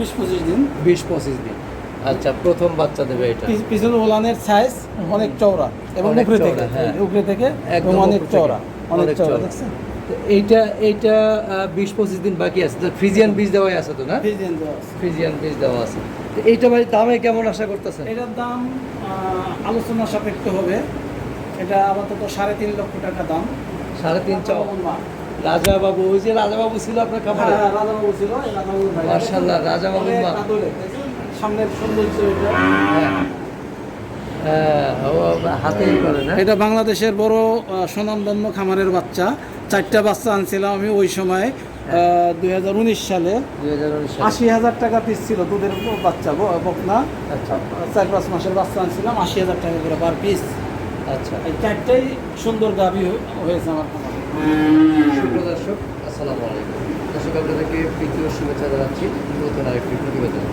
বিশ পঁচিশ দিন। বিশ পঁচিশ দিন। আচ্ছা প্রথম বাচ্চা দেবে এটা। পিছনে ওলানের সাইজ অনেক চওড়া এবং উপরে থেকে। হ্যাঁ। উপরে থেকে একদম এবং অনেক চওড়া। অনেক চওড়া। দেখছেন? এইটা এইটা বিশ পঁচিশ দিন বাকি আছে। তো ফ্রিজিয়ান বীজ দেওয়াই আছে তো না? ডিজাইন দেওয়া আছে। ফ্রিজিয়ান বীজ দেওয়া আছে। এইটা ভাই দামে কেমন আশা করতেছেন? এটার দাম আলোচনা সাপেক্ষ হবে। এটা আপাতত সাড়ে তিন লক্ষ টাকা দাম। সাড়ে তিন চাও রাজা বাবু ওই যে রাজা বাবু ছিল আপনার হ্যাঁ, রাজাবাবু ছিল, ভাই। মার্শাল্লাহ? সামনের সৌন্দর্য এটা। হ্যাঁ। হ্যাঁ, এটা বাংলাদেশের বড় আহ, স্বনামধন্য খামারের বাচ্চা। চারটা বাচ্চা আনছিলাম আমি ওই সময় দুই হাজার উনিশ সালে। দুই হাজার আশি হাজার টাকা পিস ছিল দুধের বাচ্চা বকনা। আচ্ছা। চার পাঁচ মাসের বাচ্চা আনছিলাম আশি হাজার টাকা করে পার পিস আচ্ছা। এই চারটাই সুন্দর গাভী হ- হয়েছে আমার সুপ্রিয় দর্শক, আসসালামু আলাইকুম। দর্শক, আপনাদেরকে তৃতীয় শুভেচ্ছা জানাচ্ছি নতুন আরেকটি প্রতিবেদন।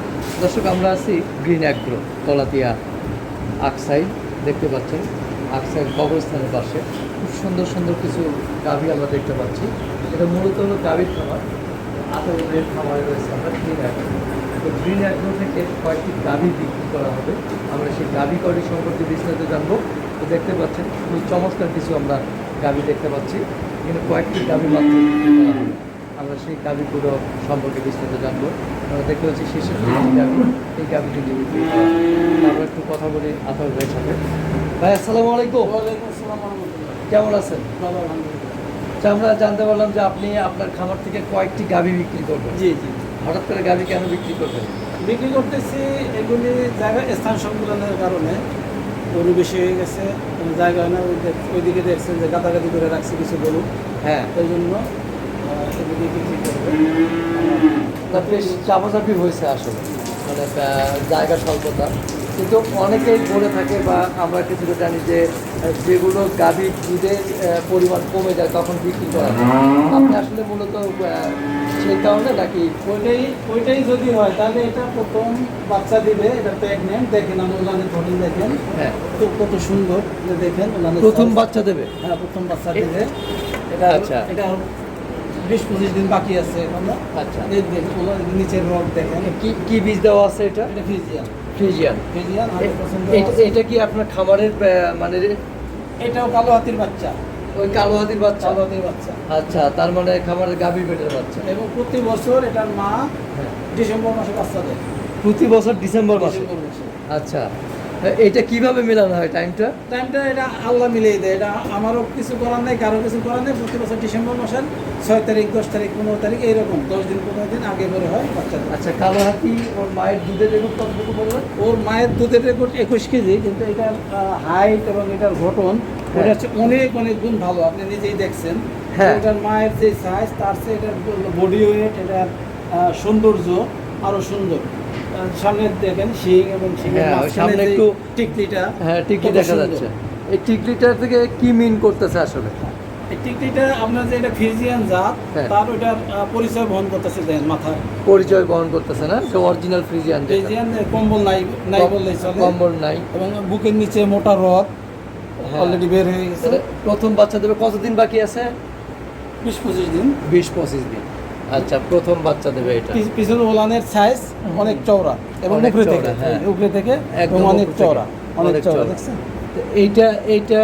দর্শক, আমরা আছি গ্রিন অ্যাগ্রো কলাতিয়া আকসাইড। দেখতে পাচ্ছেন, আকসাইড কবরস্থানের পাশে। খুব সুন্দর সুন্দর কিছু গাভী আমরা দেখতে পাচ্ছি। এটা মূলত হলো গাভীর খাবার আতরের খামারে রয়েছে আমরা গ্রিন অ্যাগ্রো। তো গ্রিন অ্যাগ্রো থেকে কয়েকটি গাভী বিক্রি করা হবে। আমরা সেই গাভী কয়টি সম্পর্কে বিস্তারিত জানব। তো দেখতে পাচ্ছেন খুব চমৎকার কিছু আমরা গাভী দেখতে পাচ্ছি। এখানে কয়েকটি গাভী মাত্র আমরা সেই গাভীগুলো সম্পর্কে বিস্তারিত জানব। আমরা দেখতে পাচ্ছি শেষের গাভী এই বিক্রি আমরা একটু কথা বলি আতর ভাইয়ের সাথে। ভাই আসসালামু আলাইকুম। কেমন আছেন? আচ্ছা, আমরা জানতে পারলাম যে আপনি আপনার খামার থেকে কয়েকটি গাভী বিক্রি করবেন। জি জি। হঠাৎ করে গাভী কেন বিক্রি করবেন? বিক্রি করতেছি এগুলি জায়গা স্থান সংকুলনের কারণে। গরু বেশি হয়ে গেছে কোনো জায়গা হয় না ওই ওইদিকে দেখছেন যে গাদাগাদি করে রাখছি কিছু গরু। হ্যাঁ। এই জন্য আহ, এগুলি বিক্রি করব। তা বেশ চাপাচাপি হয়েছে আসলে মানে জায়গা স্বল্পতা। কিন্তু অনেকেই বলে থাকে বা আমরা কিছুটা জানি যে যেগুলো গাভীর দুধের পরিমাণ কমে যায় তখন বিক্রি করা আপনি আসলে মূলত সেই কারণে নাকি ওইটাই ওইটাই যদি হয় তাহলে এটা প্রথম বাচ্চা দিবে এটা প্রেগনেন্ট দেখেন আমি ওলানের ধরন দেখেন। হ্যাঁ। তো কত সুন্দর যে দেখেন ওলানের প্রথম বাচ্চা দেবে? হ্যাঁ প্রথম বাচ্চা দিবে। এটা আচ্ছা। এটা বিশ পঁচিশ দিন বাকি আছে এখন। আচ্ছা। নিচের রড দেখেন। কি কি বীজ দেওয়া আছে এটা? এটা ফিজিয়ান। ফিজিয়ান। হান্ড্রেড এটা কি আপনার খামারের মানে এটাও কালো হাতির বাচ্চা। ওই কালো হাতির বাচ্চা। কালো হাতির বাচ্চা। আচ্ছা তার মানে খামারের গাভী পেটের বাচ্চা। এবং প্রতি বছর এটার মা হ্যাঁ। ডিসেম্বর মাসে বাচ্চা দেয়। প্রতি বছর ডিসেম্বর মাসে? ডিসেম্বর মাসে। আচ্ছা। এটা কীভাবে মেলানো হয় টাইমটা টাইমটা এটা আল্লাহ মিলিয়ে দেয়। এটা আমারও কিছু করার নেই কারও কিছু করার নেই। প্রতি বছর ডিসেম্বর মাসের ছয় তারিখ দশ তারিখ পনেরো তারিখ এইরকম। দশ দিন পনেরো দিন আগে করে হয় বাচ্চাদের। আচ্ছা কালো হাতি ওর মায়ের দুধের রেকর্ড কতটুকু বলবেন ওর মায়ের দুধের রেকর্ড একুশ কেজি কিন্তু এটার হাইট এবং এটার ঘটন হ্যাঁ। ওটা হচ্ছে অনেক অনেক গুণ ভালো। আপনি নিজেই দেখছেন। হ্যাঁ। এটার মায়ের যে সাইজ তার চেয়ে এটার বডি ওয়েট এটার সৌন্দর্য আরও সুন্দর। সামনে দেখেন শিং এবং হ্যাঁ, সামনে একটু- টিকলিটা হ্যাঁ টিকলি দেখা যাচ্ছে। এই টিকলিটার থেকে কি মিন করতেছে আসলে? টিকলিটা আপনার যে এটা ফিজিয়ান জাত হ্যাঁ। তার পরিচয় বহন করতেছে পরিচয় বহন করতেছে না? অরিজিনাল ফ্রিজিয়ান কম্বল নাই নাই কম- বললেই চলে। কম্বল নাই। এবং বুকের নিচে মোটা রথ হ্যাঁ। অলরেডি বের হয়ে গেছে। প্রথম বাচ্চা দেবে কতদিন বাকি আছে? বিশ পঁচিশ দিন। বিশ পঁচিশ দিন। আচ্ছা প্রথম বাচ্চা দেবে এটা। পিছনে ওলানের সাইজ অনেক চওড়া এবং উপরে থেকে। হ্যাঁ। উপরে থেকে একদম এবং অনেক চওড়া অনেক চওড়া। দেখছেন? এইটা এইটা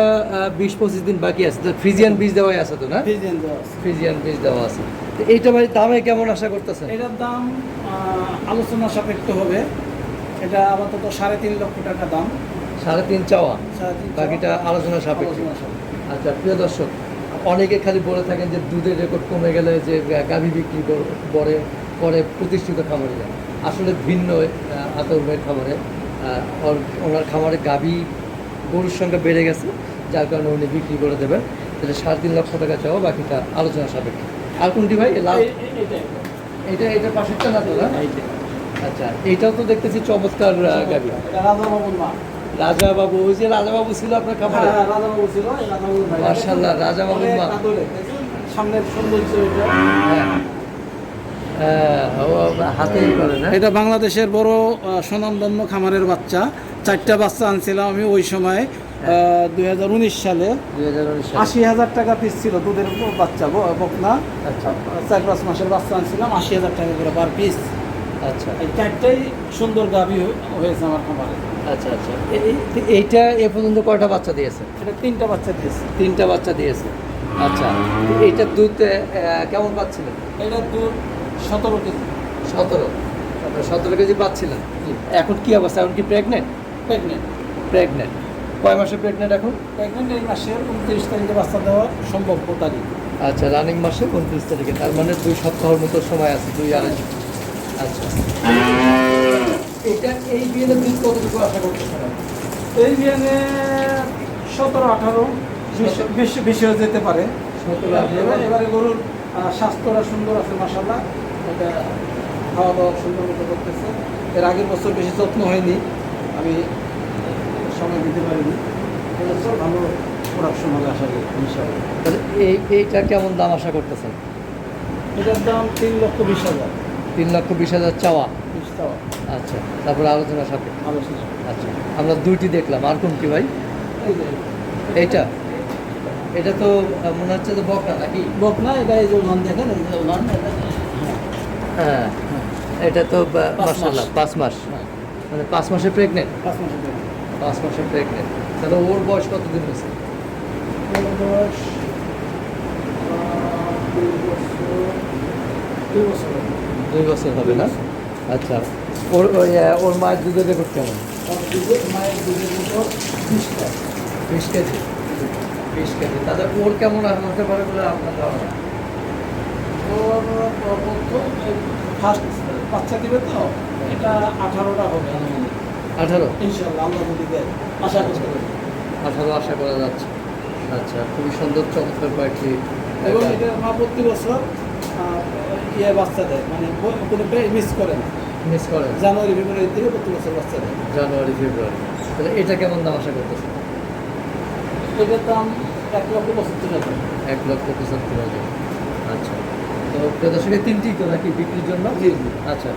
বিশ পঁচিশ দিন বাকি আছে। তো ফ্রিজিয়ান বীজ দেওয়াই আছে তো না? ফিজিয়ান দেওয়া আছে। ফ্রিজিয়ান বীজ দেওয়া আছে। তো এইটা ভাই দামে কেমন আশা করতেছেন? এটার দাম আলোচনা সাপেক্ষ হবে। এটা আপাতত সাড়ে তিন লক্ষ টাকা দাম। সাড়ে তিন চাওয়া। বাকিটা আলোচনা সাপেক্ষে। আচ্ছা প্রিয় দর্শক অনেকে খালি বলে থাকেন যে দুধের রেকর্ড কমে গেলে যে গাভী বিক্রি করে করে প্রতিষ্ঠিত খামারে যায় আসলে ভিন্ন ভাইয়ের খামারে। ওনার খামারে গাভী গরুর সংখ্যা বেড়ে গেছে যার কারণে উনি বিক্রি করে দেবেন। তাহলে সাড়ে তিন লক্ষ টাকা চাওয়া বাকিটা আলোচনা সাপেক্ষে। আর কোনটি ভাই? লাল এই- এটা এটা পাশেরটা না তো আচ্ছা এইটাও তো দেখতেছি চমৎকার গাভী। এটা রাজাবাবুর মা রাজা বাবু ওই যে রাজা বাবু ছিল আপনার খামারে? হ্যাঁ, রাজাবাবু ছিল। মার্শাল্লাহ? সামনের সৌন্দর্য এটা। হ্যাঁ। হ্যাঁ, এটা বাংলাদেশের বড় স্বনামধন্য খামারের বাচ্চা। চারটা বাচ্চা আনছিলাম আমি ওই সময় দুই হাজার উনিশ সালে। আশি হাজার টাকা পিস ছিল দুধের বাচ্চা বকনা। আচ্ছা। চার পাঁচ মাসের বাচ্চা আনছিলাম আশি হাজার টাকা করে পার পিস আচ্ছা। চারটাই সুন্দর গাভী হয়েছে আমার খামারে। আচ্ছা আচ্ছা। এই- এইটা এ পর্যন্ত কয়টা বাচ্চা দিয়েছে? এটা তিনটা বাচ্চা দিয়েছে। তিনটা বাচ্চা দিয়েছে। আচ্ছা। এইটার দুধ কেমন পাচ্ছিলেন? এটা দুধ সতেরো কেজি। সতেরো। সতেরো কেজি পাচ্ছিলেন। এখন কি অবস্থা? এখন কি প্রেগনেন্ট প্রেগনেন্ট প্রেগনেন্ট কয় মাসে প্রেগনেন্ট এখন? প্রেগনেন্ট এই মাসের উনত্রিশ তারিখে বাচ্চা দেওয়া সম্ভব তারিখ আচ্ছা রানিং মাসে উনত্রিশ তারিখে। তার মানে দুই সপ্তাহের মতো সময় আছে দুই আড়াই আচ্ছা। এটা এই বিয়ের দুধ কতটুকু আশা করতেছেন আপনি? এই বিয়ানে সতেরো আঠারো বিশ- বিশ বিশেও যেতে পারে। এবারে গরুর স্বাস্থ্যটা সুন্দর আছে মাসাল্লাহ এটা খাওয়া দাওয়া সুন্দর মতো করতেছে। এর আগের বছর বেশি যত্ন হয়নি। আমি সময় দিতে পারিনি। এবছর ভালো প্রোডাকশন হবে আশা করি ইনশাআল্লাহ। তাহলে এই এইটা কেমন দাম আশা করতেছেন? এটার দাম তিন লক্ষ বিশ হাজার। তিন লক্ষ বিশ হাজার চাওয়া। আচ্ছা তারপরে আলোচনা সাথে আচ্ছা আমরা দুইটি দেখলাম। আর কোনটি ভাই? এইটা। এটা তো মনে হচ্ছে যে বকনা নাকি? বক না এটা এই যে উলান দেখেন এই যে এটা হ্যাঁ। এটা তো মাস। মাসাল্লাহ পাঁচ মাস। হ্যাঁ, মানে পাঁচ মাসে প্রেগনেন্ট পাঁচ জন্য পাঁচ মাসে প্রেগনেন্ট তাহলে ওর বয়স কতদিন হয়েছে? বয়স দুই বছর। দুই বছর হবে। না? আচ্ছা। ওর ওই, ওর মায়ের দুধের রেকর্ড কেমন? ওর মায়ের দুধের উপর বিশটা বিশ কেজি? বিশ কেজি। তাহলে ওর কেমন হতে পারে বলে আপনার ধারণা? ফার্স্ট বাচ্চা দিবে তো এটা আঠারোটা হবে আঠারো? ইনশাল্লাহ আল্লাহ যদি দেয় আশা করতে আঠারো আশা করা যাচ্ছে। আচ্ছা খুবই সুন্দর চমৎকার কয়েকটি এবং এটা প্রতি বছর ইয়ে বাচ্চা দেয়। মানে কোনো মিস করে না। মিস করে জানুয়ারি ফেব্রুয়ারি থেকে প্রতি বছর বাচ্চা দেয়। জানুয়ারি ফেব্রুয়ারি। তাহলে এটা কেমন দাম আশা করতেছে এটার দাম এক লক্ষ পঁচাত্তর হাজার। এক লক্ষ পঁচাত্তর হাজার। আচ্ছা। তো প্রিয় তিনটি তো নাকি বিক্রির জন্য? জি। আচ্ছা।